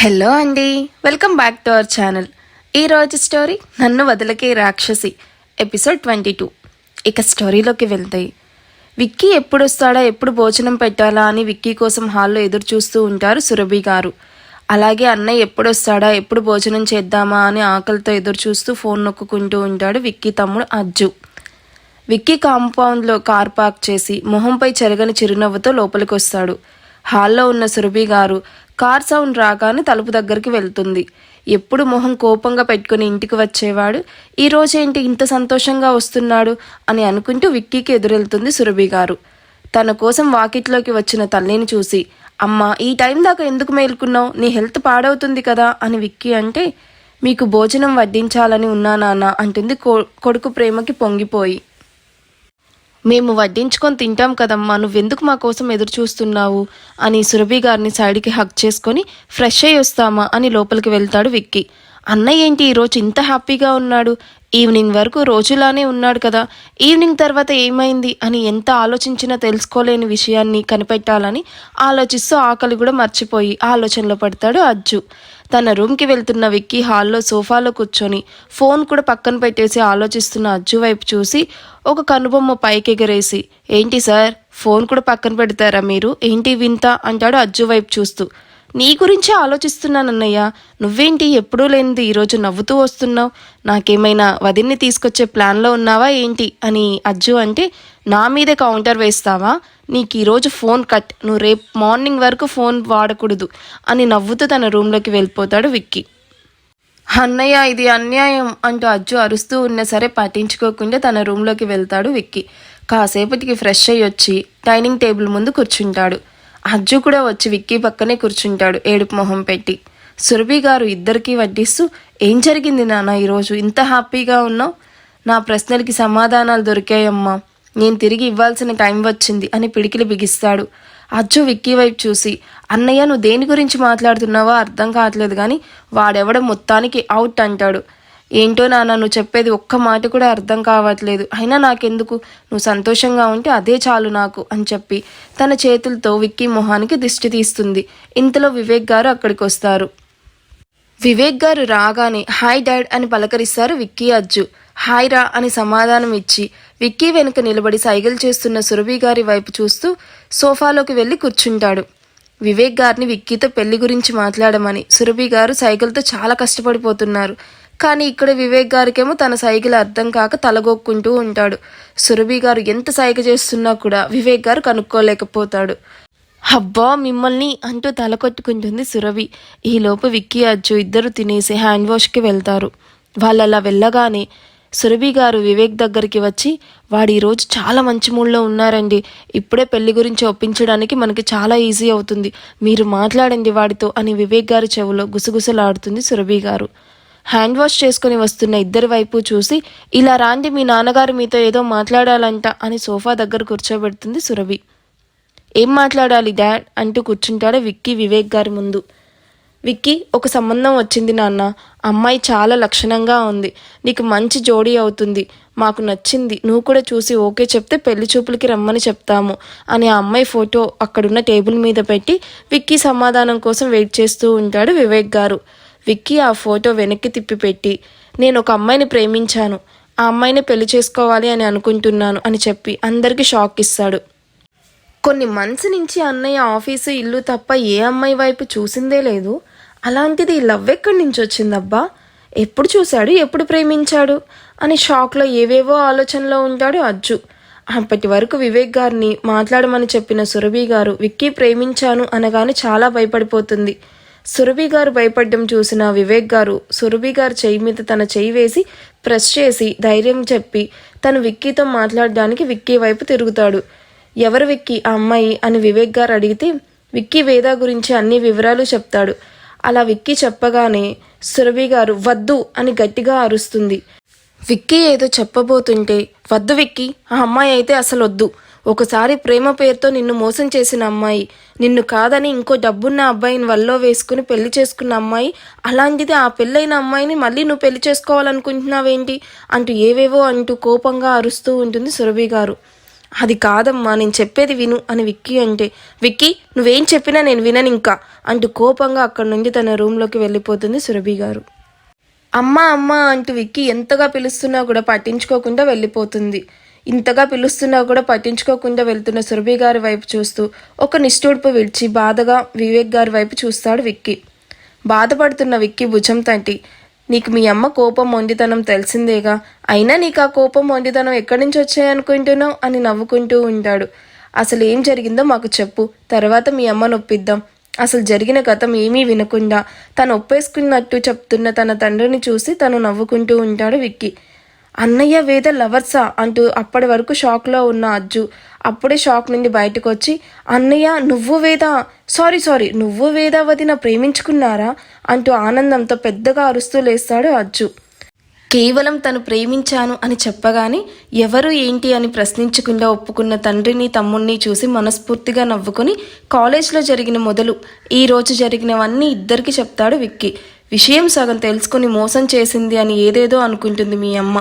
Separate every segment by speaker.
Speaker 1: Hello అండి. Welcome back to our channel. ఈరోజు story నన్ను వదలకే రాక్షసి ఎపిసోడ్ ట్వంటీ టూ. ఇక స్టోరీలోకి వెళ్తాయి విక్కీ ఎప్పుడు వస్తాడా ఎప్పుడు భోజనం పెట్టాలా అని విక్కీ కోసం హాల్లో ఎదురు చూస్తూ ఉంటారు సురభి గారు. అలాగే అన్నయ్య ఎప్పుడు వస్తాడా ఎప్పుడు భోజనం చేద్దామా అని ఆకలితో ఎదురు చూస్తూ ఫోన్ నొక్కుంటూ ఉంటాడు విక్కీ తమ్ముడు అజ్జు. విక్కీ కాంపౌండ్లో కార్ పార్క్ చేసి మొహంపై చెరగని చిరునవ్వుతో లోపలికి వస్తాడు హాల్లో ఉన్న సురభి గారు కార్ సౌండ్ రాగానే తలుపు దగ్గరికి వెళ్తుంది. ఎప్పుడు మొహం కోపంగా పెట్టుకుని ఇంటికి వచ్చేవాడు ఈరోజేంటి ఇంత సంతోషంగా వస్తున్నాడు? అని అనుకుంటూ విక్కీకి ఎదురెళ్తుంది సురభి గారు. తన కోసం వాకిట్లోకి వచ్చిన తల్లిని చూసి అమ్మ ఈ టైం దాకా ఎందుకు మేల్కున్నావు? నీ హెల్త్ పాడవుతుంది కదా? అని విక్కీ అంటే మీకు భోజనం వడ్డించాలని ఉన్నా నాన్న అంటుంది కొ- కొడుకు ప్రేమకి పొంగిపోయి. మేము వడ్డించుకొని తింటాం కదమ్మా నువ్వెందుకు మా కోసం ఎదురు చూస్తున్నావు? అని సురభి గారిని సైడ్కి హక్ చేసుకొని ఫ్రెష్ అయ్యి వస్తామా? అని లోపలికి వెళ్తాడు విక్కీ. అన్నయ్య ఏంటి ఈరోజు ఇంత హ్యాపీగా ఉన్నాడు? ఈవినింగ్ వరకు రోజులానే ఉన్నాడు కదా ఈవినింగ్ తర్వాత ఏమైంది? అని ఎంత ఆలోచించినా తెలుసుకోలేని విషయాన్ని కనిపెట్టాలని ఆలోచిస్తూ ఆకలి కూడా మర్చిపోయి ఆలోచనలో పడతాడు అజ్జు. తన రూమ్కి వెళ్తున్న విక్కీ హాల్లో సోఫాలో కూర్చొని ఫోన్ కూడా పక్కన పెట్టేసి ఆలోచిస్తున్న అజ్జు వైపు చూసి ఒక కనుబొమ్మ పైకి ఎగరేసి ఏంటి సార్ ఫోన్ కూడా పక్కన పెడతారా మీరు? ఏంటి వింత? అంటాడు అజ్జు వైపు చూస్తూ. నీ గురించే ఆలోచిస్తున్నానన్నయ్య. నువ్వేంటి ఎప్పుడూ లేనిది ఈరోజు నవ్వుతూ వస్తున్నావు? నాకేమైనా వదిన్ని తీసుకొచ్చే ప్లాన్లో ఉన్నావా ఏంటి? అని అజ్జు అంటే నా మీదే కౌంటర్ వేస్తావా? నీకు ఈరోజు ఫోన్ కట్. నువ్వు రేపు మార్నింగ్ వరకు ఫోన్ వాడకూడదు అని నవ్వుతూ తన రూమ్లోకి వెళ్ళిపోతాడు విక్కీ. అన్నయ్య ఇది అన్యాయం అంటూ అజ్జు అరుస్తూ ఉన్నా సరే పట్టించుకోకుండా తన రూమ్లోకి వెళ్తాడు విక్కీ. కాసేపటికి ఫ్రెష్ అయ్యి వచ్చి డైనింగ్ టేబుల్ ముందు కూర్చుంటాడు. అజ్జు కూడా వచ్చి విక్కీ పక్కనే కూర్చుంటాడు ఏడుపు మొహం పెట్టి. సురభి గారు ఇద్దరికీ వడ్డిస్తూ ఏం జరిగింది నాన్న ఈరోజు? ఇంత హ్యాపీగా ఉన్నావు? నా ప్రశ్నలకి సమాధానాలు దొరికాయమ్మా. నేను తిరిగి ఇవ్వాల్సిన టైం వచ్చింది అని పిడికిలి బిగిస్తాడు. అజ్జు విక్కీ వైపు చూసి అన్నయ్య నువ్వు దేని గురించి మాట్లాడుతున్నావో అర్థం కావట్లేదు కానీ వాడెవడ మొత్తానికి అవుట్ అంటాడు. ఏంటో నాన్న నువ్వు చెప్పేది ఒక్క మాట కూడా అర్థం కావట్లేదు. అయినా నాకెందుకు? నువ్వు సంతోషంగా ఉంటే అదే చాలు నాకు అని చెప్పి తన చేతులతో విక్కీ మొహానికి దిష్టి తీస్తుంది. ఇంతలో వివేక్ గారు అక్కడికి వస్తారు. వివేక్ గారు రాగానే హాయ్ డాడ్ అని పలకరిస్తారు విక్కీ అజ్జు. హాయ్ రా అని సమాధానం ఇచ్చి విక్కీ వెనుక నిలబడి సైగలు చేస్తున్న సురభి గారి వైపు చూస్తూ సోఫాలోకి వెళ్ళి కూర్చుంటాడు. వివేక్ గారిని విక్కీతో పెళ్ళి గురించి మాట్లాడమని సురభి గారు సైకిల్తో చాలా కష్టపడిపోతున్నారు. కానీ ఇక్కడ వివేక్ గారికేమో తన సైకిల్ అర్థం కాక తలగొక్కుంటూ ఉంటాడు. సురభి గారు ఎంత సైగ చేస్తున్నా కూడా వివేక్ గారు కనుక్కోలేకపోతాడు. అబ్బా మిమ్మల్ని అంటూ తలకొట్టుకుంటుంది సురభి. ఈలోపు విక్కీ అజ్జు ఇద్దరు తినేసి హ్యాండ్ వాష్కి వెళ్తారు. వాళ్ళు అలా వెళ్ళగానే సురభి గారు వివేక్ దగ్గరికి వచ్చి వాడు ఈరోజు చాలా మంచి మూడ్లో ఉన్నారండి. ఇప్పుడే పెళ్ళి గురించి ఒప్పించడానికి మనకి చాలా ఈజీ అవుతుంది. మీరు మాట్లాడండి వాడితో అని వివేక్ గారి చెవులో గుసగుసలాడుతుంది సురభి గారు. హ్యాండ్ వాష్ చేసుకుని వస్తున్న ఇద్దరి వైపు చూసి ఇలా రాండి మీ నాన్నగారు మీతో ఏదో మాట్లాడాలంట అని సోఫా దగ్గర కూర్చోబెడుతుంది సురభి. ఏం మాట్లాడాలి డాడ్? అంటూ కూర్చుంటాడు విక్కీ వివేక్ గారి ముందు. విక్కీ ఒక సంబంధం వచ్చింది నాన్న. అమ్మాయి చాలా లక్షణంగా ఉంది. నీకు మంచి జోడీ అవుతుంది. మాకు నచ్చింది. నువ్వు కూడా చూసి ఓకే చెప్తే పెళ్ళి చూపులకి రమ్మని చెప్తాము అని ఆ అమ్మాయి ఫోటో అక్కడున్న టేబుల్ మీద పెట్టి విక్కీ సమాధానం కోసం వెయిట్ చేస్తూ ఉంటాడు వివేక్ గారు. విక్కీ ఆ ఫోటో వెనక్కి తిప్పిపెట్టి నేను ఒక అమ్మాయిని ప్రేమించాను. ఆ అమ్మాయిని పెళ్ళి చేసుకోవాలి అని అనుకుంటున్నాను అని చెప్పి అందరికీ షాక్ ఇస్తాడు. కొన్ని మంత్స్ నుంచి అన్నయ్య ఆఫీసు ఇల్లు తప్ప ఏ అమ్మాయి వైపు చూసిందే లేదు. అలాంటిది లవ్ ఎక్కడి నుంచి వచ్చిందబ్బా? ఎప్పుడు చూశాడు? ఎప్పుడు ప్రేమించాడు? అని షాక్లో ఏవేవో ఆలోచనలో ఉంటాడు అజ్జు. అప్పటి వరకు వివేక్ గారిని మాట్లాడమని చెప్పిన సురభి గారు విక్కీ ప్రేమించాను అనగానే చాలా భయపడిపోతుంది. సురభి గారు భయపడడం చూసిన వివేక్ గారు సురభి గారు చెయ్యి మీద తన చెయ్యి వేసి ప్రెస్ చేసి ధైర్యం చెప్పి తను విక్కీతో మాట్లాడడానికి విక్కీ వైపు తిరుగుతాడు. ఎవరు విక్కీ? ఆ అమ్మాయి అని వివేక్ గారు అడిగితే విక్కీ వేద గురించి అన్ని వివరాలు చెప్తాడు. అలా విక్కీ చెప్పగానే సురభి గారు వద్దు అని గట్టిగా అరుస్తుంది. విక్కీ ఏదో చెప్పబోతుంటే వద్దు విక్కీ ఆ అమ్మాయి అయితే అసలు వద్దు. ఒకసారి ప్రేమ పేరుతో నిన్ను మోసం చేసిన అమ్మాయి నిన్ను కాదని ఇంకో డబ్బున్న అబ్బాయిని వల్లో వేసుకుని పెళ్ళి చేసుకున్న అమ్మాయి అలాంటిది ఆ పెళ్ళైన అమ్మాయిని మళ్ళీ నువ్వు పెళ్ళి చేసుకోవాలనుకుంటున్నావేంటి? అంటూ ఏవేవో అంటూ కోపంగా అరుస్తూ ఉంటుంది సురభి గారు. అది కాదమ్మా నేను చెప్పేది విను అని విక్కీ అంటే విక్కీ నువ్వేం చెప్పినా నేను వినను ఇంకా అంటూ కోపంగా అక్కడి నుండి తన రూమ్లోకి వెళ్ళిపోతుంది సురభి గారు. అమ్మ అమ్మ అంటూ విక్కీ ఎంతగా పిలుస్తున్నా కూడా పట్టించుకోకుండా వెళ్ళిపోతుంది. ఇంతగా పిలుస్తున్నా కూడా పట్టించుకోకుండా వెళ్తున్న సురభి గారి వైపు చూస్తూ ఒక నిష్ఠూడ్పు విడిచి బాధగా వివేక్ గారి వైపు చూస్తాడు విక్కీ. బాధపడుతున్న విక్కీ భుజం తంటి నీకు మీ అమ్మ కోపం మొండితనం తెలిసిందేగా? అయినా నీకు ఆ కోపం మొండితనం ఎక్కడి నుంచి వచ్చాయనుకుంటున్నావు అని నవ్వుకుంటూ ఉంటాడు. అసలు ఏం జరిగిందో మాకు చెప్పు. తర్వాత మీ అమ్మ నొప్పిద్దాం. అసలు జరిగిన గతం ఏమీ వినకుండా తను ఒప్పేసుకున్నట్టు చెప్తున్న తన తండ్రిని చూసి తను నవ్వుకుంటూ ఉంటాడు విక్కీ. అన్నయ్య వేద లవర్సా అంటూ అప్పటి వరకు షాక్లో ఉన్న అజ్జు అప్పుడే షాక్ నుండి బయటకు వచ్చి అన్నయ్య నువ్వు వేద? సారీ సారీ నువ్వు వేద వదిన ప్రేమించుకున్నారా? అంటూ ఆనందంతో పెద్దగా అరుస్తూ లేస్తాడు అజ్జు. కేవలం తను ప్రేమించాను అని చెప్పగానే ఎవరు ఏంటి అని ప్రశ్నించకుండా ఒప్పుకున్న తండ్రిని తమ్ముణ్ణి చూసి మనస్ఫూర్తిగా నవ్వుకొని కాలేజ్లో జరిగిన మొదలు ఈ రోజు జరిగినవన్నీ ఇద్దరికి చెప్తాడు విక్కీ. విషయం సగం తెలుసుకుని మోసం చేసింది అని ఏదేదో అనుకుంటుంది మీ అమ్మ.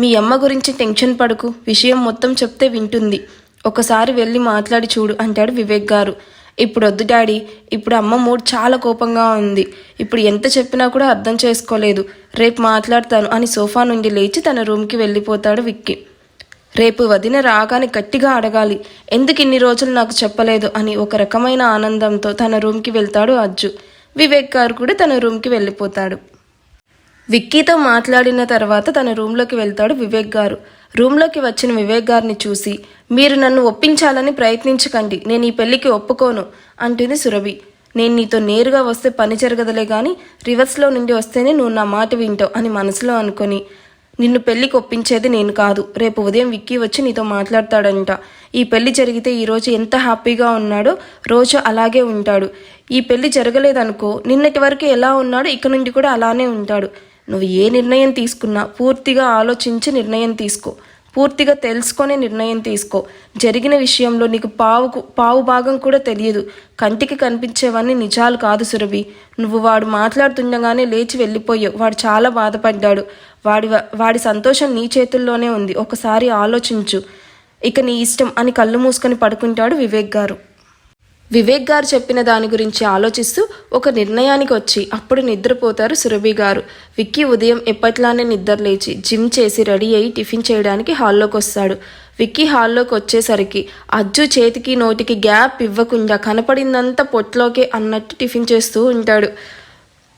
Speaker 1: మీ అమ్మ గురించి టెన్షన్ పడకు విషయం మొత్తం చెప్తే వింటుంది. ఒకసారి వెళ్ళి మాట్లాడి చూడు అంటాడు వివేక్ గారు. ఇప్పుడు వద్దు డాడీ ఇప్పుడు అమ్మ మూడ్ చాలా కోపంగా ఉంది. ఇప్పుడు ఎంత చెప్పినా కూడా అర్థం చేసుకోలేదు. రేపు మాట్లాడతాను అని సోఫా నుండి లేచి తన రూమ్కి వెళ్ళిపోతాడు విక్కీ. రేపు వదిన రాగానే గట్టిగా అడగాలి ఎందుకు ఇన్ని రోజులు నాకు చెప్పలేదు? అని ఒక రకమైన ఆనందంతో తన రూమ్కి వెళ్తాడు అజ్జు. వివేక్ గారు కూడా తన రూమ్కి వెళ్ళిపోతాడు. విక్కీతో మాట్లాడిన తర్వాత తన రూమ్లోకి వెళ్తాడు వివేక్ గారు. రూమ్లోకి వచ్చిన వివేక్ గారిని చూసి మీరు నన్ను ఒప్పించాలని ప్రయత్నించకండి నేను ఈ పెళ్ళికి ఒప్పుకోను అంటుంది సురభి. నేను నీతో నేరుగా వస్తే పని జరగదులే కానీ రివర్స్లో నుండి వస్తేనే నువ్వు నా మాట వింటావు అని మనసులో అనుకొని నిన్ను పెళ్ళికి ఒప్పించేది నేను కాదు రేపు ఉదయం విక్కీ వచ్చి నీతో మాట్లాడతాడంట. ఈ పెళ్ళి జరిగితే ఈరోజు ఎంత హ్యాపీగా ఉన్నాడో రోజు అలాగే ఉంటాడు. ఈ పెళ్ళి జరగలేదనుకో నిన్నటి వరకు ఎలా ఉన్నాడో ఇక నుండి కూడా అలానే ఉంటాడు. నువ్వు ఏ నిర్ణయం తీసుకున్నా పూర్తిగా ఆలోచించి నిర్ణయం తీసుకో. పూర్తిగా తెలుసుకొని నిర్ణయం తీసుకో. జరిగిన విషయంలో నీకు పావుకు పావు భాగం కూడా తెలియదు. కంటికి కనిపించేవన్నీ నిజాలు కాదు సురభి. నువ్వు వాడు మాట్లాడుతుండగానే లేచి వెళ్ళిపోయావు. వాడు చాలా బాధపడ్డాడు. వాడి వాడి సంతోషం నీ చేతుల్లోనే ఉంది. ఒకసారి ఆలోచించు. ఇక నీ ఇష్టం అని కళ్ళు మూసుకొని పడుకుంటాడు వివేక్ గారు. వివేక్ గారు చెప్పిన దాని గురించి ఆలోచిస్తూ ఒక నిర్ణయానికి వచ్చి అప్పుడు నిద్రపోతారు సురభి గారు. విక్కీ ఉదయం ఎప్పట్లానే నిద్ర లేచి జిమ్ చేసి రెడీ అయ్యి టిఫిన్ చేయడానికి హాల్లోకి వస్తాడు. విక్కీ హాల్లోకి వచ్చేసరికి అజ్జు చేతికి నోటికి గ్యాప్ ఇవ్వకుండా కనపడిందంతా పొట్లోకే అన్నట్టు టిఫిన్ చేస్తూ ఉంటాడు.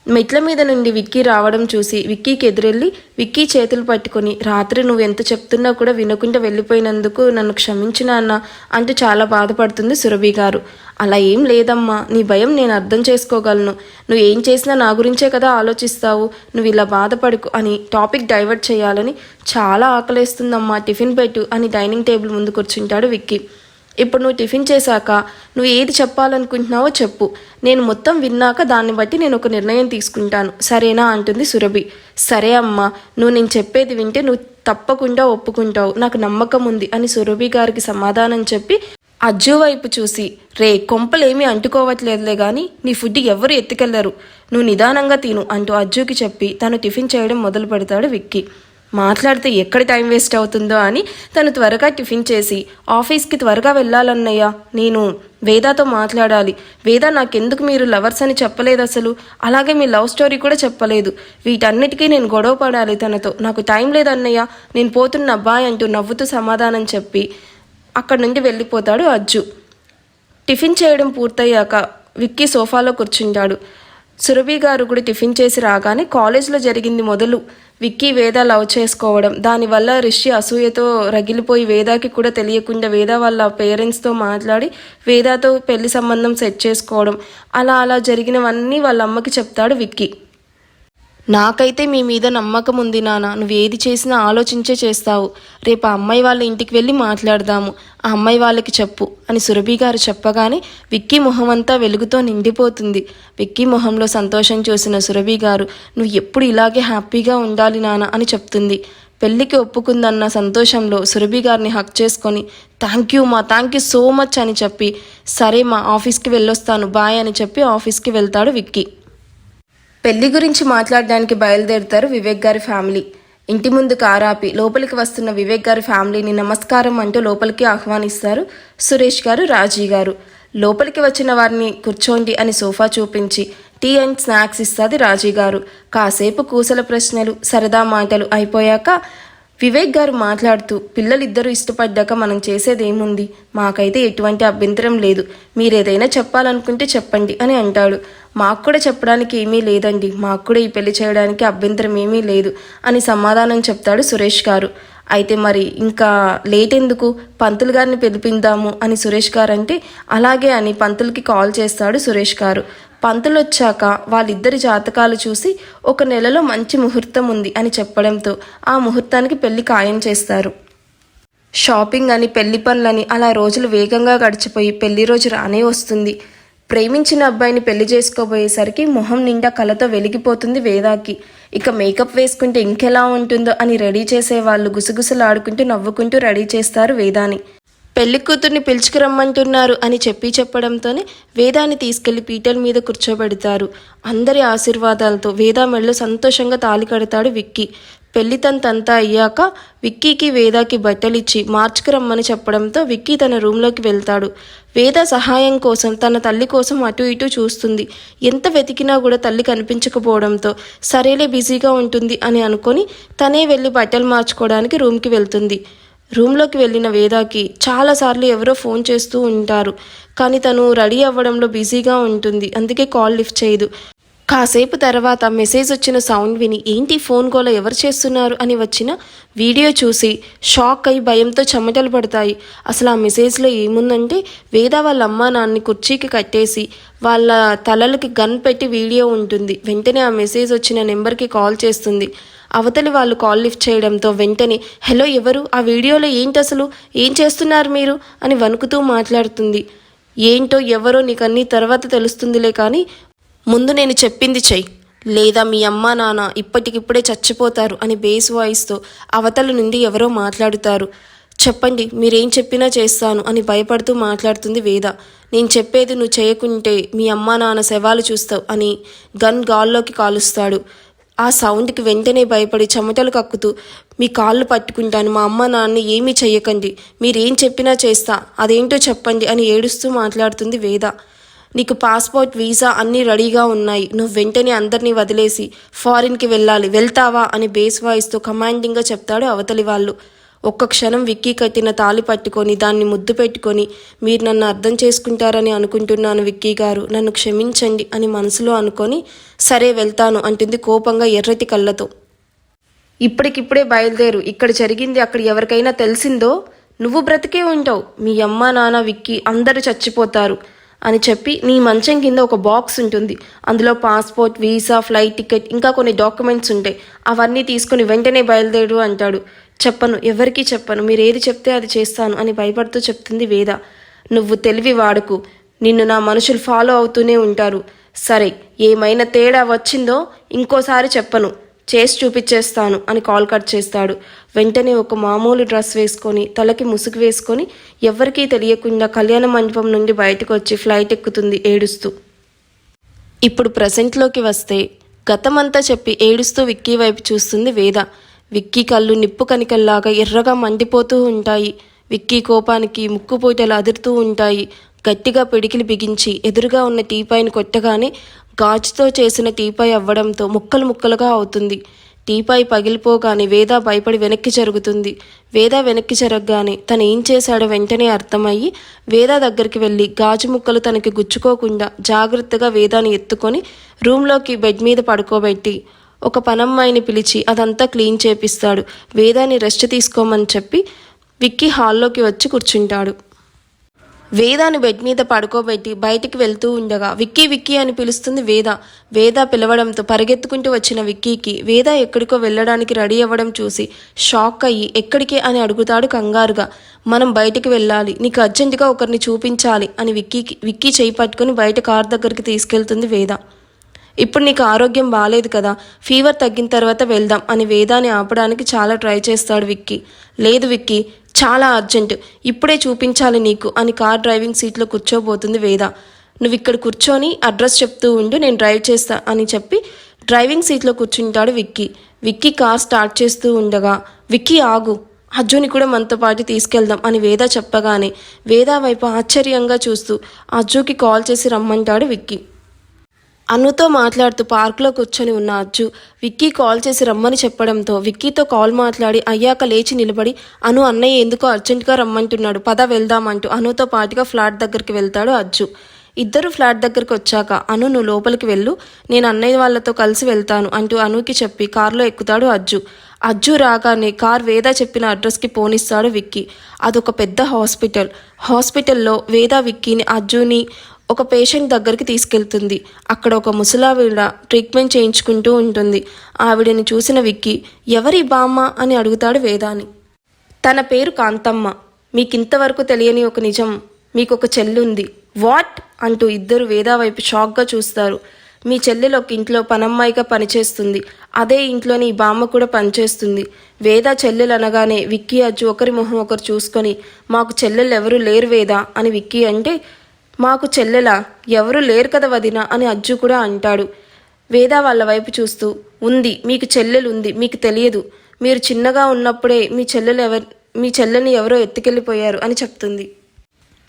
Speaker 1: మెట్ల మీద నుండి విక్కీ రావడం చూసి విక్కీకి ఎదురెళ్ళి విక్కీ చేతులు పట్టుకొని రాత్రి నువ్వు ఎంత చెప్తున్నా కూడా వినకుండా వెళ్ళిపోయినందుకు నన్ను క్షమించిన అన్న అంటూ చాలా బాధపడుతుంది సురభి గారు. అలా ఏం లేదమ్మా నీ భయం నేను అర్థం చేసుకోగలను. నువ్వు ఏం చేసినా నా గురించే కదా ఆలోచిస్తావు. నువ్వు ఇలా బాధపడుకు అని టాపిక్ డైవర్ట్ చేయాలని చాలా ఆకలేస్తుందమ్మా టిఫిన్ పెట్టు అని డైనింగ్ టేబుల్ ముందు కూర్చుంటాడు విక్కీ. ఇప్పుడు నువ్వు టిఫిన్ చేశాక నువ్వు ఏది చెప్పాలనుకుంటున్నావో చెప్పు. నేను మొత్తం విన్నాక దాన్ని బట్టి నేను ఒక నిర్ణయం తీసుకుంటాను. సరేనా? అంటుంది సురభి. సరే అమ్మా నువ్వు నేను చెప్పేది వింటే నువ్వు తప్పకుండా ఒప్పుకుంటావు. నాకు నమ్మకం ఉంది అని సురభి గారికి సమాధానం చెప్పి అజ్జు వైపు చూసి రే కొంపలేమీ అంటుకోవట్లేదులే కానీ నీ ఫుడ్ ఎవరు ఎత్తుకెళ్ళరు. నువ్వు నిదానంగా తిను అంటూ అజ్జుకి చెప్పి తను టిఫిన్ చేయడం మొదలు పెడతాడు విక్కీ. మాట్లాడితే ఎక్కడ టైం వేస్ట్ అవుతుందో అని తను త్వరగా టిఫిన్ చేసి ఆఫీస్కి త్వరగా వెళ్ళాలన్నయ్య నేను వేదాతో మాట్లాడాలి. వేద నాకెందుకు మీరు లవర్స్ అని చెప్పలేదు అసలు? అలాగే మీ లవ్ స్టోరీ కూడా చెప్పలేదు. వీటన్నిటికీ నేను గొడవ పడాలి తనతో. నాకు టైం లేదన్నయ్య నేను పోతున్న అబ్బాయి అంటూ నవ్వుతూ సమాధానం చెప్పి అక్కడి నుండి వెళ్ళిపోతాడు అజ్జు. టిఫిన్ చేయడం పూర్తయ్యాక విక్కీ సోఫాలో కూర్చుంటాడు. సురభి గారు కూడా టిఫిన్ చేసి రాగానే కాలేజ్లో జరిగింది మొదలు. విక్కీ వేద లవ్ చేసుకోవడం. దానివల్ల రిషి అసూయతో రగిలిపోయి వేదాకి కూడా తెలియకుండా వేద వాళ్ళ పేరెంట్స్తో మాట్లాడి వేదాతో పెళ్ళి సంబంధం సెట్ చేసుకోవడం. అలా అలా జరిగినవన్నీ వాళ్ళ అమ్మకి చెప్తాడు విక్కీ. నాకైతే మీ మీద నమ్మకం ఉంది నాన్న నువ్వు ఏది చేసినా ఆలోచించే చేస్తావు. రేపు ఆ అమ్మాయి వాళ్ళ ఇంటికి వెళ్ళి మాట్లాడదాము. ఆ అమ్మాయి వాళ్ళకి చెప్పు అని సురభి గారు చెప్పగానే విక్కీ మొహం అంతా వెలుగుతో నిండిపోతుంది. విక్కీ మొహంలో సంతోషం చూసిన సురభి గారు నువ్వు ఎప్పుడు ఇలాగే హ్యాపీగా ఉండాలి నాన్న అని చెప్తుంది. పెళ్ళికి ఒప్పుకుందన్న సంతోషంలో సురభి గారిని హక్ చేసుకొని థ్యాంక్ యూ మా థ్యాంక్ యూ సో మచ్ అని చెప్పి సరే మా ఆఫీస్కి వెళ్ళొస్తాను బాయ్ అని చెప్పి ఆఫీస్కి వెళ్తాడు విక్కీ. పెళ్ళి గురించి మాట్లాడడానికి బయలుదేరుతారు వివేక్ గారి ఫ్యామిలీ. ఇంటి ముందు కారాపి లోపలికి వస్తున్న వివేక్ గారి ఫ్యామిలీని నమస్కారం అంటూ లోపలికి ఆహ్వానిస్తారు సురేష్ గారు రాజీ గారు. లోపలికి వచ్చిన వారిని కూర్చోండి అని సోఫా చూపించి టీ అండ్ స్నాక్స్ ఇస్తుంది రాజీ గారు. కాసేపు కూసల ప్రశ్నలు సరదా మాటలు అయిపోయాక వివేక్ గారు మాట్లాడుతూ పిల్లలిద్దరూ ఇష్టపడ్డాక మనం చేసేది ఏముంది మాకైతే ఎటువంటి అభ్యంతరం లేదు. మీరేదైనా చెప్పాలనుకుంటే చెప్పండి అని అంటాడు. మాకు కూడా చెప్పడానికి ఏమీ లేదండి. మాకు కూడా ఈ పెళ్ళి చేయడానికి అభ్యంతరం ఏమీ లేదు అని సమాధానం చెప్తాడు సురేష్ గారు. అయితే మరి ఇంకా లేట్ ఎందుకు పంతులు గారిని పిలిపిందాము అని సురేష్ గారు అంటే అలాగే అని పంతులకి కాల్ చేస్తాడు సురేష్ గారు. పంతులు వచ్చాక వాళ్ళిద్దరి జాతకాలు చూసి ఒక నెలలో మంచి ముహూర్తం ఉంది అని చెప్పడంతో ఆ ముహూర్తానికి పెళ్ళి ఖాయం చేస్తారు. షాపింగ్ అని పెళ్ళి పనులని అలా రోజులు వేగంగా గడిచిపోయి పెళ్ళి రోజు రానే వస్తుంది. ప్రేమించిన అబ్బాయిని పెళ్ళి చేసుకోబోయేసరికి మొహం నిండా కలతో వెలిగిపోతుంది వేదాకి. ఇక మేకప్ వేసుకుంటే ఇంకెలా ఉంటుందో అని రెడీ చేసే వాళ్ళు గుసగుసలాడుకుంటూ నవ్వుకుంటూ రెడీ చేస్తారు వేదాని. పెళ్ళి కూతుర్ని పిలుచుకురమ్మంటున్నారు అని చెప్పి చెప్పడంతోనే వేదాన్ని తీసుకెళ్ళి పీటల మీద కూర్చోబెడతారు. అందరి ఆశీర్వాదాలతో వేదా మెడలో సంతోషంగా తాలి కడతాడు విక్కీ. పెళ్ళి తంతంతా అయ్యాక విక్కీకి వేదాకి బట్టలిచ్చి మార్చుకురమ్మని చెప్పడంతో విక్కీ తన రూమ్లోకి వెళ్తాడు. వేద సహాయం కోసం తన తల్లి కోసం అటు ఇటు చూస్తుంది. ఎంత వెతికినా కూడా తల్లి కనిపించకపోవడంతో సరేలే బిజీగా ఉంటుంది అని అనుకొని తనే వెళ్ళి బట్టలు మార్చుకోవడానికి రూమ్కి వెళ్తుంది. రూమ్లోకి వెళ్ళిన వేదాకి చాలాసార్లు ఎవరో ఫోన్ చేస్తూ ఉంటారు. కానీ తను రెడీ అవ్వడంలో బిజీగా ఉంటుంది. అందుకే కాల్ లిఫ్ట్ చేయదు. కాసేపు తర్వాత మెసేజ్ వచ్చిన సౌండ్ విని ఏంటి ఫోన్ గోల ఎవరు చేస్తున్నారు? అని వచ్చిన వీడియో చూసి షాక్ అయి భయంతో చెమటలు పడతాయి. అసలు ఆ మెసేజ్లో ఏముందంటే వేద వాళ్ళ అమ్మ నాన్ని కుర్చీకి కట్టేసి వాళ్ళ తలలకి గన్ పెట్టి వీడియో ఉంటుంది. వెంటనే ఆ మెసేజ్ వచ్చిన నెంబర్కి కాల్ చేస్తుంది. అవతలి వాళ్ళు కాల్ లిఫ్ట్ చేయడంతో వెంటనే హలో ఎవరు? ఆ వీడియోలో ఏంటి అసలు? ఏం చేస్తున్నారు మీరు? అని వణుకుతూ మాట్లాడుతుంది. ఏంటో ఎవరో నీకు అన్నీ తర్వాత తెలుస్తుందిలే కానీ ముందు నేను చెప్పింది చెయ్యి. లేదా మీ అమ్మ నాన్న ఇప్పటికిప్పుడే చచ్చిపోతారు అని బేస్ వాయిస్తో అవతల నుండి ఎవరో మాట్లాడుతారు. చెప్పండి మీరేం చెప్పినా చేస్తాను అని భయపడుతూ మాట్లాడుతుంది వేద. నేను చెప్పేది నువ్వు చేయకుంటే మీ అమ్మ నాన్న శవాలు చూస్తావు అని గన్ గాల్లోకి కాలుస్తాడు. ఆ సౌండ్కి వెంటనే భయపడి చెమటలు కక్కుతూ మీ కాళ్ళు పట్టుకుంటాను మా అమ్మ నాన్న ఏమీ చెయ్యకండి మీరేం చెప్పినా చేస్తా అదేంటో చెప్పండి అని ఏడుస్తూ మాట్లాడుతుంది వేద. నీకు పాస్పోర్ట్ వీసా అన్నీ రెడీగా ఉన్నాయి నువ్వు వెంటనే అందరినీ వదిలేసి ఫారిన్కి వెళ్ళాలి వెళ్తావా అని బేస్ వాయిస్తో కమాండింగ్గా చెప్తాడు అవతలి వాళ్ళు. ఒక్క క్షణం విక్కీ కట్టిన తాలి పట్టుకొని దాన్ని ముద్దు పెట్టుకొని మీరు నన్ను అర్థం చేసుకుంటారని అనుకుంటున్నాను విక్కీ గారు. నన్ను క్షమించండి అని మనసులో అనుకొని సరే వెళ్తాను అంటుంది కోపంగా ఎర్రటి కళ్ళతో. ఇప్పటికిప్పుడే బయలుదేరు. ఇక్కడ జరిగింది అక్కడ ఎవరికైనా తెలిసిందో? నువ్వు బ్రతికే ఉంటావు. మీ అమ్మ నాన్న విక్కీ అందరూ చచ్చిపోతారు అని చెప్పి నీ మంచం కింద ఒక బాక్స్ ఉంటుంది. అందులో పాస్పోర్ట్ వీసా ఫ్లైట్ టికెట్ ఇంకా కొన్ని డాక్యుమెంట్స్ ఉంటాయి. అవన్నీ తీసుకుని వెంటనే బయలుదేరు అంటాడు. చెప్పను ఎవరికీ చెప్పను మీరు ఏది చెప్తే అది చేస్తాను అని భయపడుతూ చెప్తుంది వేద. నువ్వు తెలివి వాడుకు నిన్ను నా మనుషులు ఫాలో అవుతూనే ఉంటారు. సరే ఏమైనా తేడా వచ్చిందో ఇంకోసారి చెప్పను చేసి చూపించేస్తాను అని కాల్ కట్ చేస్తాడు. వెంటనే ఒక మామూలు డ్రెస్ వేసుకొని తలకి ముసుగు వేసుకొని ఎవ్వరికీ తెలియకుండా కళ్యాణ మండపం నుండి బయటకు వచ్చి ఫ్లైట్ ఎక్కుతుంది ఏడుస్తూ. ఇప్పుడు ప్రజెంట్లోకి వస్తే గతమంతా చెప్పి ఏడుస్తూ విక్కీ వైపు చూస్తుంది వేద. విక్కీ కళ్ళు నిప్పు కనికల్లాగా ఎర్రగా మండిపోతూ ఉంటాయి. విక్కీ కోపానికి ముక్కుపోటలు అదురుతూ ఉంటాయి. గట్టిగా పిడికిలి బిగించి ఎదురుగా ఉన్న టీపాయిని కొట్టగానే గాజుతో చేసిన టీపాయ్ అవ్వడంతో ముక్కలు ముక్కలుగా అవుతుంది. టీపాయ్ పగిలిపోగానే వేద భయపడి వెనక్కి జరుగుతుంది. వేద వెనక్కి జరగగానే తను ఏం చేశాడో వెంటనే అర్థమయ్యి వేద దగ్గరికి వెళ్ళి గాజు ముక్కలు తనకి గుచ్చుకోకుండా జాగ్రత్తగా వేదాన్ని ఎత్తుకొని రూమ్లోకి బెడ్ మీద పడుకోబెట్టి ఒక పనమ్మాయిని పిలిచి అదంతా క్లీన్ చేపిస్తాడు. వేదాన్ని రెస్ట్ తీసుకోమని చెప్పి విక్కీ హాల్లోకి వచ్చి కూర్చుంటాడు. వేదాని బెడ్ మీద పడుకోబెట్టి బయటికి వెళ్తూ ఉండగా విక్కీ విక్కీ అని పిలుస్తుంది వేద. వేద పిలవడంతో పరిగెత్తుకుంటూ వచ్చిన విక్కీకి వేద ఎక్కడికో వెళ్ళడానికి రెడీ అవ్వడం చూసి షాక్ అయ్యి ఎక్కడికి అని అడుగుతాడు కంగారుగా. మనం బయటికి వెళ్ళాలి నీకు అర్జెంటుగా ఒకరిని చూపించాలి అని విక్కీకి విక్కీ చేయి పట్టుకుని బయట కార్ దగ్గరికి తీసుకెళ్తుంది వేద. ఇప్పుడు నీకు ఆరోగ్యం బాగాలేదు కదా ఫీవర్ తగ్గిన తర్వాత వెళ్దాం అని వేదాన్ని ఆపడానికి చాలా ట్రై చేస్తాడు విక్కీ. లేదు విక్కీ చాలా అర్జెంట్ ఇప్పుడే చూపించాలి నీకు అని కార్ డ్రైవింగ్ సీట్లో కూర్చోబోతుంది వేద. నువ్వు ఇక్కడ కూర్చొని అడ్రస్ చెప్తూ ఉండు నేను డ్రైవ్ చేస్తా అని చెప్పి డ్రైవింగ్ సీట్లో కూర్చుంటాడు విక్కీ. విక్కీ కార్ స్టార్ట్ చేస్తూ ఉండగా విక్కీ ఆగు అర్జున్ని కూడా మనతో పాటు తీసుకెళ్దాం అని వేద చెప్పగానే వేద వైపు ఆశ్చర్యంగా చూస్తూ అర్జుకి కాల్ చేసి రమ్మంటాడు విక్కీ. అనుతో మాట్లాడుతూ పార్కులో కూర్చొని ఉన్న అజ్జు విక్కీ కాల్ చేసి రమ్మని చెప్పడంతో విక్కీతో కాల్ మాట్లాడి అయ్యాక లేచి నిలబడి అను అన్నయ్య ఎందుకో అర్జెంటుగా రమ్మంటున్నాడు పద వెళ్దామంటూ అనుతో పాటుగా ఫ్లాట్ దగ్గరికి వెళ్తాడు అజ్జు. ఇద్దరు ఫ్లాట్ దగ్గరికి వచ్చాక అను నువ్వు లోపలికి వెళ్ళు నేను అన్నయ్య వాళ్ళతో కలిసి వెళ్తాను అంటూ అనుకి చెప్పి కారులో ఎక్కుతాడు అజ్జు. అజ్జు రాగానే కార్ వేద చెప్పిన అడ్రస్కి పోనిస్తాడు విక్కీ. అదొక పెద్ద హాస్పిటల్. హాస్పిటల్లో వేద విక్కీని అజ్జుని ఒక పేషెంట్ దగ్గరికి తీసుకెళ్తుంది. అక్కడ ఒక ముసలావిడ ట్రీట్మెంట్ చేయించుకుంటూ ఉంటుంది. ఆవిడని చూసిన విక్కీ ఎవరి బామ్మ? అని అడుగుతాడు వేదాని. తన పేరు కాంతమ్మ. మీకింతవరకు తెలియని ఒక నిజం. మీకు ఒక చెల్లుంది. వాట్? అంటూ ఇద్దరు వేదా వైపు షాక్గా చూస్తారు. మీ చెల్లెలు ఒక ఇంట్లో పనమ్మాయిగా పనిచేస్తుంది. అదే ఇంట్లోని ఈ బామ్మ కూడా పనిచేస్తుంది. వేద చెల్లెలు అనగానే విక్కీ అజ్జు ఒకరి మొహం ఒకరు చూసుకొని మాకు చెల్లెలు ఎవరు లేరు వేదా అని విక్కీ అంటే మాకు చెల్లెలా ఎవరు లేరు కదా వదిన అని అజ్జు కూడా అంటాడు. వేద వాళ్ళ వైపు చూస్తూ ఉంది మీకు చెల్లెలు ఉంది మీకు తెలియదు. మీరు చిన్నగా ఉన్నప్పుడే మీ చెల్లెలు ఎవరు మీ చెల్లెని ఎవరో ఎత్తుకెళ్ళిపోయారు అని చెప్తుంది.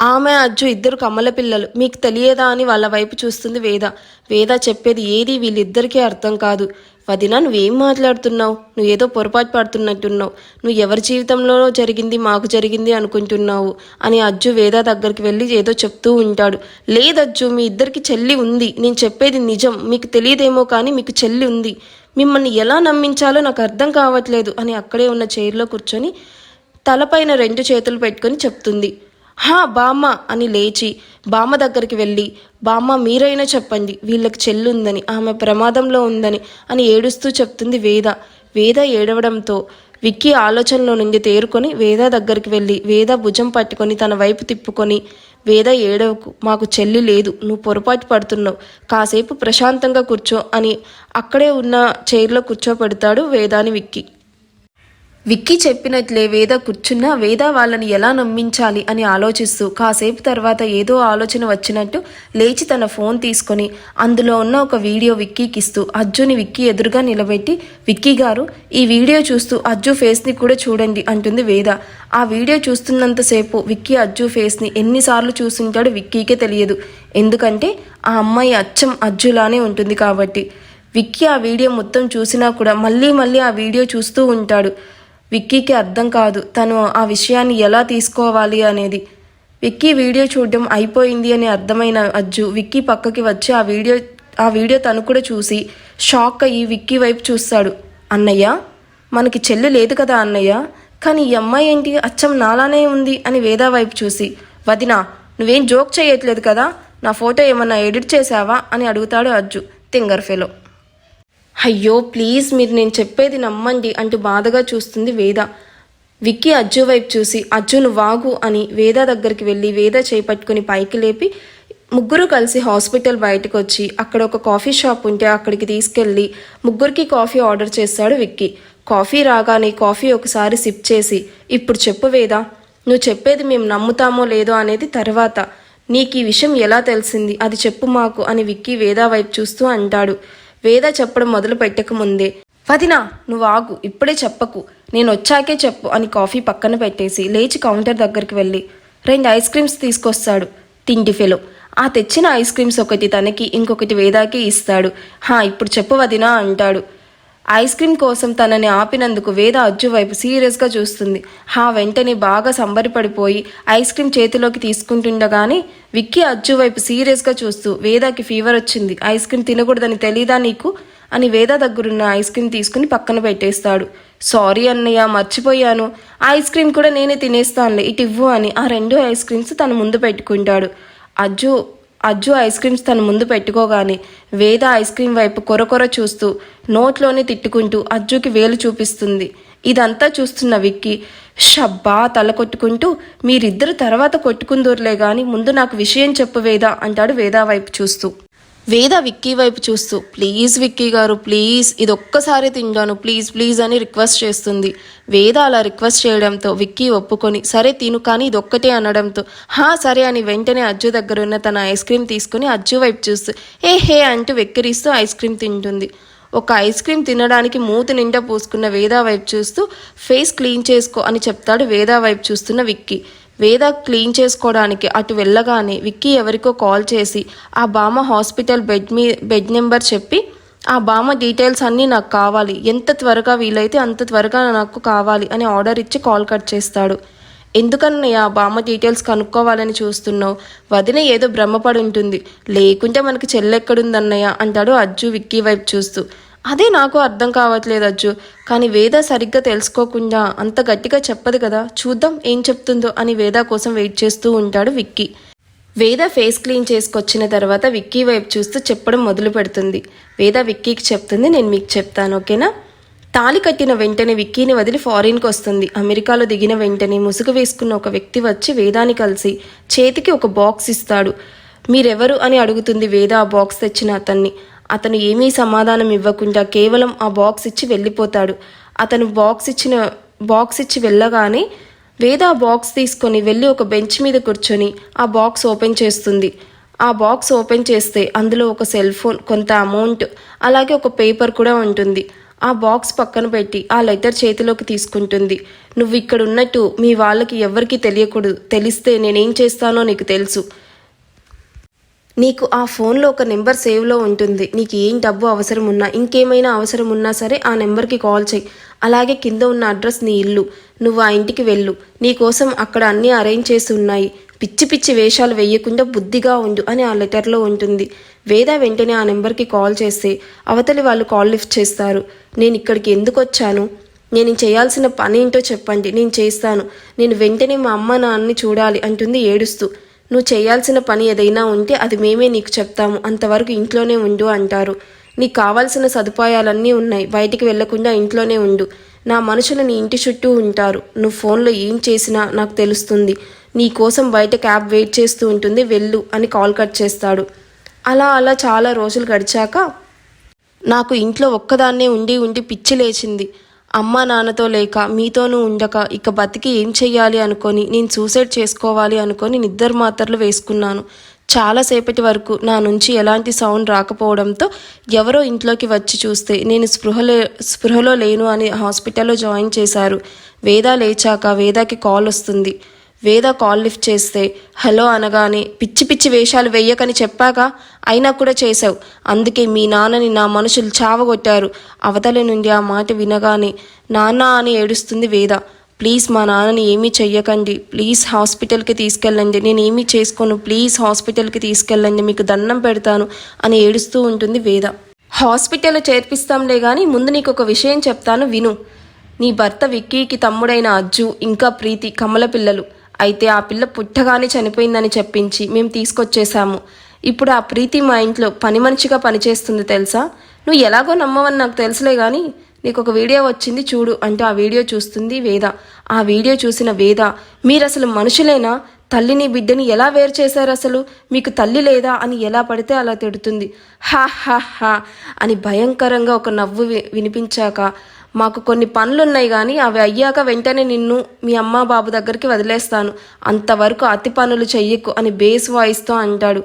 Speaker 1: ఆమె అజ్జు ఇద్దరు కమ్మల పిల్లలు. మీకు తెలియదా అని వాళ్ళ వైపు చూస్తుంది వేద. వేద చెప్పేది ఏది వీళ్ళిద్దరికీ అర్థం కాదు. వదిన నువ్వేం మాట్లాడుతున్నావు? నువ్వు ఏదో పొరపాటు పడుతున్నట్టున్నావు. నువ్వు ఎవరి జీవితంలో జరిగింది మాకు జరిగింది అనుకుంటున్నావు అని అజ్జు వేద దగ్గరికి వెళ్ళి ఏదో చెప్తూ ఉంటాడు. లేదజ్జు మీ ఇద్దరికి చెల్లి ఉంది. నేను చెప్పేది నిజం. మీకు తెలియదేమో కానీ మీకు చెల్లి ఉంది. మిమ్మల్ని ఎలా నమ్మించాలో నాకు అర్థం కావట్లేదు అని అక్కడే ఉన్న చైర్లో కూర్చొని తలపైన రెండు చేతులు పెట్టుకొని చెప్తుంది. హా బామ్మ అని లేచి బామ్మ దగ్గరికి వెళ్ళి బామ్మ మీరైనా చెప్పండి వీళ్ళకి చెల్లుందని ఆమె ప్రమాదంలో ఉందని అని ఏడుస్తూ చెప్తుంది వేద. వేద ఏడవడంతో విక్కీ ఆలోచనలో నుండి తేరుకొని వేద దగ్గరికి వెళ్ళి వేద భుజం పట్టుకొని తన వైపు తిప్పుకొని వేద ఏడవకు మాకు చెల్లి లేదు నువ్వు పొరపాటు పడుతున్నావు కాసేపు ప్రశాంతంగా కూర్చో అని అక్కడే ఉన్న చైర్లో కూర్చోపెడతాడు వేదాని విక్కీ. విక్కీ చెప్పినట్లే వేద కూర్చున్నా వేద వాళ్ళని ఎలా నమ్మించాలి అని ఆలోచిస్తూ కాసేపు తర్వాత ఏదో ఆలోచన వచ్చినట్టు లేచి తన ఫోన్ తీసుకొని అందులో ఉన్న ఒక వీడియో విక్కీకి ఇస్తూ అజ్జుని విక్కీ ఎదురుగా నిలబెట్టి విక్కీ గారు ఈ వీడియో చూస్తూ అజ్జు ఫేస్ని కూడా చూడండి అంటుంది వేద. ఆ వీడియో చూస్తున్నంతసేపు విక్కీ అజ్జు ఫేస్ని ఎన్నిసార్లు చూసుంటాడో విక్కీకే తెలియదు. ఎందుకంటే ఆ అమ్మాయి అచ్చం అజ్జులానే ఉంటుంది కాబట్టి. విక్కీ ఆ వీడియో మొత్తం చూసినా కూడా మళ్ళీ మళ్ళీ ఆ వీడియో చూస్తూ ఉంటాడు. విక్కీకి అర్థం కాదు. తను ఆ విషయాన్ని ఎలా తీసుకోవాలి అనేది. విక్కీ వీడియో చూడడం అయిపోయింది అని అర్థమైన అజ్జు విక్కీ పక్కకి వచ్చి ఆ వీడియో ఆ వీడియో తను కూడా చూసి షాక్ అయ్యి విక్కీ వైపు చూస్తాడు. అన్నయ్య మనకి చెల్లు లేదు కదా అన్నయ్య? కానీ ఈ అమ్మాయి ఏంటి? అచ్చం నాలానే ఉంది అని వేదా వైపు చూసి. వదినా నువ్వేం జోక్ చేయట్లేదు కదా? నా ఫోటో ఏమన్నా ఎడిట్ చేసావా అని అడుగుతాడు అజ్జు తింగర్ ఫెలో. అయ్యో ప్లీజ్ మీరు నేను చెప్పేది నమ్మండి అంటూ బాధగా చూస్తుంది వేద. విక్కీ అజ్జు వైపు చూసి అజ్జును వాగు అని వేద దగ్గరికి వెళ్ళి వేద చేపట్టుకుని పైకి లేపి ముగ్గురు కలిసి హాస్పిటల్ బయటకు వచ్చి అక్కడ ఒక కాఫీ షాప్ ఉంటే అక్కడికి తీసుకెళ్ళి ముగ్గురికి కాఫీ ఆర్డర్ చేస్తాడు విక్కీ. కాఫీ రాగానే కాఫీ ఒకసారి సిప్ చేసి ఇప్పుడు చెప్పు వేద నువ్వు చెప్పేది మేము నమ్ముతామో లేదో అనేది తర్వాత. నీకు ఈ విషయం ఎలా తెలిసింది? అది చెప్పు మాకు అని విక్కీ వేద వైపు చూస్తూ అంటాడు. వేద చెప్పడం మొదలు పెట్టకముందే వదినా నువ్వు ఆగు ఇప్పుడే చెప్పకు. నేను వచ్చాకే చెప్పు అని కాఫీ పక్కన పెట్టేసి లేచి కౌంటర్ దగ్గరికి వెళ్ళి రెండు ఐస్ క్రీమ్స్ తీసుకొస్తాడు తిండి ఫెలో. ఆ తెచ్చిన ఐస్ క్రీమ్స్ ఒకటి తనకి ఇంకొకటి వేదాకి ఇస్తాడు. హా ఇప్పుడు చెప్పు వదినా అంటాడు. ఐస్ క్రీమ్ కోసం తనని ఆపినందుకు వేద అజ్జు వైపు సీరియస్గా చూస్తుంది. హా వెంటనే బాగా సంబరపడిపోయి ఐస్ క్రీమ్ చేతిలోకి తీసుకుంటుండగానే విక్కీ అజ్జు వైపు సీరియస్గా చూస్తూ వేదాకి ఫీవర్ వచ్చింది. ఐస్ క్రీమ్ తినకూడదని తెలీదా నీకు? అని వేద దగ్గరున్న ఐస్ క్రీమ్ తీసుకుని పక్కన పెట్టేస్తాడు. సారీ అన్నయ్య మర్చిపోయాను. ఐస్ క్రీమ్ కూడా నేనే తినేస్తానులే ఇటు ఇవ్వు అని ఆ రెండు ఐస్ క్రీమ్స్ తన ముందు పెట్టుకుంటాడు. అజ్జు అజ్జు ఐస్ క్రీమ్స్ తన ముందు పెట్టుకోగానే వేద ఐస్ క్రీమ్ వైపు కొరకొర చూస్తూ నోట్లోనే తిట్టుకుంటూ అజ్జుకి వేలు చూపిస్తుంది. ఇదంతా చూస్తున్న విక్కీ షబ్బా తల కొట్టుకుంటూ మీరిద్దరు తర్వాత కొట్టుకుందూరులే గాని ముందు నాకు విషయం చెప్పు వేద అంటాడు వేద వైపు చూస్తూ. వేద విక్కీ వైపు చూస్తూ ప్లీజ్ విక్కీ గారు ప్లీజ్ ఇది ఒక్కసారి తింటాను ప్లీజ్ ప్లీజ్ అని రిక్వెస్ట్ చేస్తుంది. వేద అలా రిక్వెస్ట్ చేయడంతో విక్కీ ఒప్పుకొని సరే తిను కానీ ఇది ఒక్కటే అనడంతో హా సరే అని వెంటనే అజ్జు దగ్గర ఉన్న తన ఐస్ క్రీమ్ తీసుకుని అజ్జు వైపు చూస్తూ ఏ హే అంటూ వెక్కిరిస్తూ ఐస్ క్రీమ్ తింటుంది. ఒక ఐస్ క్రీమ్ తినడానికి మూతి నిండా పూసుకున్న వేదా వైపు చూస్తూ ఫేస్ క్లీన్ చేసుకో అని చెప్తాడు వేదా వైపు చూస్తున్న విక్కీ. వేద క్లీన్ చేసుకోవడానికి అటు వెళ్ళగానే విక్కీ ఎవరికో కాల్ చేసి ఆ బామ హాస్పిటల్ బెడ్ మీ బెడ్ నెంబర్ చెప్పి ఆ బామ డీటెయిల్స్ అన్నీ నాకు కావాలి. ఎంత త్వరగా వీలైతే అంత త్వరగా నాకు కావాలి అని ఆర్డర్ ఇచ్చి కాల్ కట్ చేస్తాడు. ఎందుకన్నయ్య ఆ బామ్మ డీటెయిల్స్ కనుక్కోవాలని చూస్తున్నావు? వదిన ఏదో భ్రమపడి ఉంటుంది. లేకుంటే మనకి చెల్లెక్కడుందన్నయ్య అంటాడు అజ్జు విక్కీ వైపు చూస్తూ. అదే నాకు అర్థం కావట్లేదు అజ్జు. కానీ వేద సరిగ్గా తెలుసుకోకుండా అంత గట్టిగా చెప్పదు కదా. చూద్దాం ఏం చెప్తుందో అని వేద కోసం వెయిట్ చేస్తూ ఉంటాడు విక్కీ. వేద ఫేస్ క్లీన్ చేసుకొచ్చిన తర్వాత విక్కీ వైపు చూస్తూ చెప్పడం మొదలు పెడుతుంది. వేద విక్కీకి చెప్తుంది నేను మీకు చెప్తాను ఓకేనా? తాళి కట్టిన వెంటనే విక్కీని వదిలి ఫారిన్కి వస్తుంది. అమెరికాలో దిగిన వెంటనే ముసుగు వేసుకున్న ఒక వ్యక్తి వచ్చి వేదాని కలిసి చేతికి ఒక బాక్స్ ఇస్తాడు. మీరెవరు? అని అడుగుతుంది వేద ఆ బాక్స్ తెచ్చిన అతన్ని. అతను ఏమీ సమాధానం ఇవ్వకుండా కేవలం ఆ బాక్స్ ఇచ్చి వెళ్ళిపోతాడు. అతను బాక్స్ ఇచ్చిన బాక్స్ ఇచ్చి వెళ్ళగానే వేద ఆ బాక్స్ తీసుకొని వెళ్ళి ఒక బెంచ్ మీద కూర్చొని ఆ బాక్స్ ఓపెన్ చేస్తుంది. ఆ బాక్స్ ఓపెన్ చేస్తే అందులో ఒక సెల్ ఫోన్ కొంత అమౌంట్ అలాగే ఒక పేపర్ కూడా ఉంటుంది. ఆ బాక్స్ పక్కన పెట్టి ఆ లెటర్ చేతిలోకి తీసుకుంటుంది. నువ్వు ఇక్కడ ఉన్నట్టు మీ వాళ్ళకి ఎవరికి తెలియకూడదు. తెలిస్తే నేనేం చేస్తానో నీకు తెలుసు. నీకు ఆ ఫోన్లో ఒక నెంబర్ సేవ్లో ఉంటుంది. నీకు ఏం డబ్బు అవసరం ఉన్నా ఇంకేమైనా అవసరం ఉన్నా సరే ఆ నెంబర్కి కాల్ చేయి. అలాగే కింద ఉన్న అడ్రస్ నీ ఇల్లు. నువ్వు ఆ ఇంటికి వెళ్ళు. నీకోసం అక్కడ అన్నీ అరేంజ్ చేసి ఉన్నాయి. పిచ్చి పిచ్చి వేషాలు వేయకుండా బుద్ధిగా ఉండు అని ఆ లెటర్లో ఉంటుంది. వేద వెంటనే ఆ నెంబర్కి కాల్ చేస్తే అవతలి వాళ్ళు కాల్ లిఫ్ట్ చేస్తారు. నేను ఇక్కడికి ఎందుకు వచ్చాను? నేను చేయాల్సిన పని ఏంటో చెప్పండి. నేను చేస్తాను. నేను వెంటనే మా అమ్మ నాన్నని చూడాలి అంటుంది ఏడుస్తూ. నువ్వు చేయాల్సిన పని ఏదైనా ఉంటే అది మేమే నీకు చెప్తాము. అంతవరకు ఇంట్లోనే ఉండు అంటారు. నీకు కావాల్సిన సదుపాయాలన్నీ ఉన్నాయి. బయటికి వెళ్ళకుండా ఇంట్లోనే ఉండు. నా మనుషులు నీ ఇంటి చుట్టూ ఉంటారు. నువ్వు ఫోన్లో ఏం చేసినా నాకు తెలుస్తుంది. నీ కోసం బయట క్యాబ్ వెయిట్ చేస్తూ ఉంటుంది. వెళ్ళు అని కాల్ కట్ చేస్తాడు. అలా అలా చాలా రోజులు గడిచాక నాకు ఇంట్లో ఒక్కదాన్నే ఉండి ఉండి పిచ్చి లేచింది. అమ్మా నాన్నతో లేక మీతోనూ ఉండక ఇక బతికి ఏం చెయ్యాలి అనుకొని నేను సూసైడ్ చేసుకోవాలి అనుకొని నిద్ర మాత్రలు వేసుకున్నాను. చాలాసేపటి వరకు నా నుంచి ఎలాంటి సౌండ్ రాకపోవడంతో ఎవరో ఇంట్లోకి వచ్చి చూస్తే నేను స్పృహలే స్పృహలో లేను అని హాస్పిటల్లో జాయిన్ చేశారు. వేద లేచాక వేదాకి కాల్ వస్తుంది. వేద కాల్ లిఫ్ట్ చేస్తే హలో అనగానే పిచ్చి పిచ్చి వేషాలు వెయ్యకని చెప్పాక అయినా కూడా చేశావు. అందుకే మీ నాన్నని నా మనుషులు చావగొట్టారు. అవతలి నుండి ఆ మాట వినగానే నాన్న అని ఏడుస్తుంది వేద. ప్లీజ్ మా నాన్నని ఏమీ చెయ్యకండి. ప్లీజ్ హాస్పిటల్కి తీసుకెళ్ళండి. నేను ఏమీ చేసుకోను. ప్లీజ్ హాస్పిటల్కి తీసుకెళ్ళండి. మీకు దండం పెడతాను అని ఏడుస్తూ ఉంటుంది వేద. హాస్పిటల్లో చేర్పిస్తాంలే కానీ ముందు నీకు ఒక విషయం చెప్తాను విను. నీ భర్త విక్కీకి తమ్ముడైన అజ్జు ఇంకా ప్రీతి కమల పిల్లలు. అయితే ఆ పిల్ల పుట్టగానే చనిపోయిందని చెప్పించి మేము తీసుకొచ్చేసాము ఇప్పుడు ఆ ప్రీతి మా ఇంట్లో పని మనిషిగా పనిచేస్తుంది తెలుసా? నువ్వు ఎలాగో నమ్మవని నాకు తెలుసులే కానీ నీకు ఒక వీడియో వచ్చింది చూడు అంటే ఆ వీడియో చూస్తుంది వేద. ఆ వీడియో చూసిన వేద మీరు అసలు మనుషులేనా? తల్లిని బిడ్డని ఎలా వేరు చేశారు అసలు మీకు తల్లి లేదా? అని ఎలా పడితే అలా తిడుతుంది. హా హా హా అని భయంకరంగా ఒక నవ్వు వినిపించాక మాకు కొన్ని పనులున్నాయి కానీ అవి అయ్యాక వెంటనే నిన్ను మీ అమ్మ బాబు దగ్గరికి వదిలేస్తాను. అంతవరకు అతి పనులు చెయ్యకు అని బేస్ వాయిస్తో అంటాడు.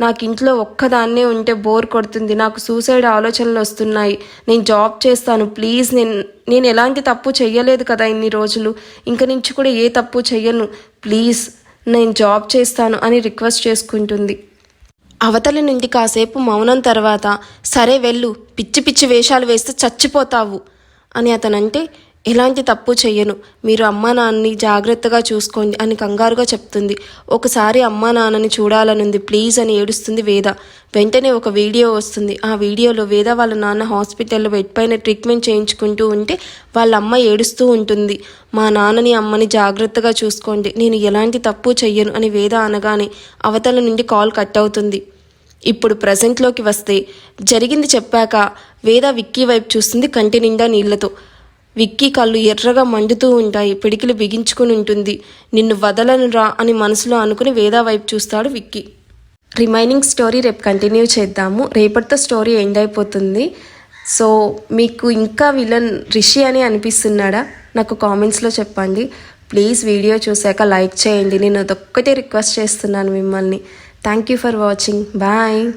Speaker 1: నాకు ఇంట్లో ఒక్కదాన్నే ఉంటే బోర్ కొడుతుంది. నాకు సూసైడ్ ఆలోచనలు వస్తున్నాయి. నేను జాబ్ చేస్తాను. ప్లీజ్ నేను నేను ఎలాంటి తప్పు చెయ్యలేదు కదా ఇన్ని రోజులు. ఇంక నుంచి కూడా ఏ తప్పు చెయ్యను. ప్లీజ్ నేను జాబ్ చేస్తాను అని రిక్వెస్ట్ చేసుకుంటుంది. అవతలి నుండి కాసేపు మౌనం తర్వాత సరే వెళ్ళు పిచ్చి పిచ్చి వేషాలు వేస్తే చచ్చిపోతావు. అని అతనంటే ఎలాంటి తప్పు చెయ్యను. మీరు అమ్మా నాన్నని జాగ్రత్తగా చూసుకోండి అని కంగారుగా చెప్తుంది. ఒకసారి అమ్మా నాన్నని చూడాలనుంది. ప్లీజ్ అని ఏడుస్తుంది వేద. వెంటనే ఒక వీడియో వస్తుంది. ఆ వీడియోలో వేద వాళ్ళ నాన్న హాస్పిటల్లో బెడ్ పైన ట్రీట్మెంట్ చేయించుకుంటూ ఉంటే వాళ్ళ అమ్మ ఏడుస్తూ ఉంటుంది. మా నాన్నని అమ్మని జాగ్రత్తగా చూసుకోండి. నేను ఎలాంటి తప్పు చెయ్యను అని వేద అనగానే అవతల నుండి కాల్ కట్ అవుతుంది. ఇప్పుడు ప్రజెంట్లోకి వస్తే జరిగింది చెప్పాక వేద విక్కీ వైపు చూస్తుంది కంటి నిండా నీళ్ళతో. విక్కీ కళ్ళు ఎర్రగా మండుతూ ఉంటాయి. పిడికిలు బిగించుకుని ఉంటుంది. నిన్ను వదలను రా అని మనసులో అనుకుని వేద వైపు చూస్తాడు విక్కీ. రిమైనింగ్ స్టోరీ రేపు కంటిన్యూ చేద్దాము. రేపటితో స్టోరీ ఎండ్ అయిపోతుంది. సో మీకు ఇంకా విలన్ రిషి అని అనిపిస్తున్నాడా? నాకు కామెంట్స్లో చెప్పండి. ప్లీజ్ వీడియో చూశాక లైక్ చేయండి. నేను అదొక్కటే రిక్వెస్ట్ చేస్తున్నాను మిమ్మల్ని. Thank you for watching. Bye.